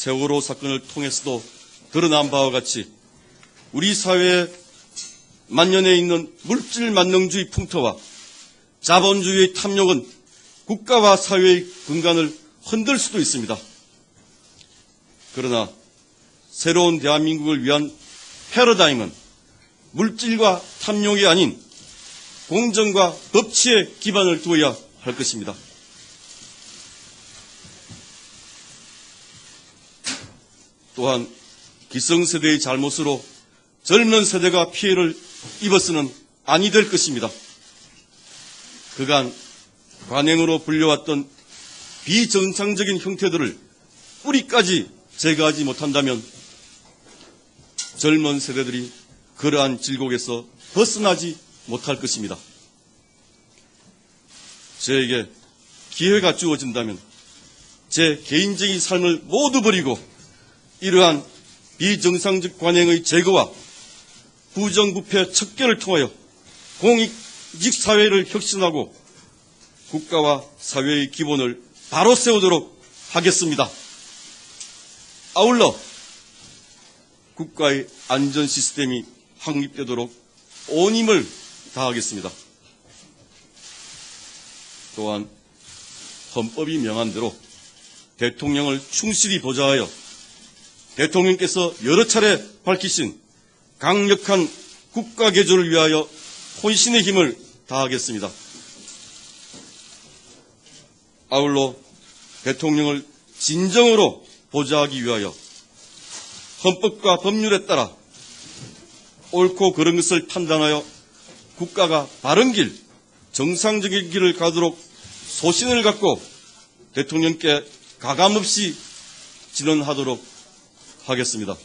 세월호 사건을 통해서도 드러난 바와 같이 우리 사회에 만연해 있는 물질 만능주의 풍토와 자본주의의 탐욕은 국가와 사회의 근간을 흔들 수도 있습니다. 그러나 새로운 대한민국을 위한 패러다임은 물질과 탐욕이 아닌 공정과 법치에 기반을 두어야 할 것입니다. 또한 기성세대의 잘못으로 젊은 세대가 피해를 입었으는 아니 될 것입니다. 그간 관행으로 불려왔던 비정상적인 형태들을 뿌리까지 제거하지 못한다면 젊은 세대들이 그러한 질곡에서 벗어나지 못할 것입니다. 저에게 기회가 주어진다면 제 개인적인 삶을 모두 버리고 이러한 비정상적 관행의 제거와 부정부패 척결을 통하여 공익 사회를 혁신하고 국가와 사회의 기본을 바로 세우도록 하겠습니다. 아울러 국가의 안전 시스템이 확립되도록 온 힘을 다하겠습니다. 또한 헌법이 명한 대로 대통령을 충실히 보좌하여 대통령께서 여러 차례 밝히신 강력한 국가 개조를 위하여 혼신의 힘을 다하겠습니다. 아울러 대통령을 진정으로 보좌하기 위하여 헌법과 법률에 따라 옳고 그른 것을 판단하여 국가가 바른 길, 정상적인 길을 가도록 소신을 갖고 대통령께 가감없이 진언하도록 하겠습니다.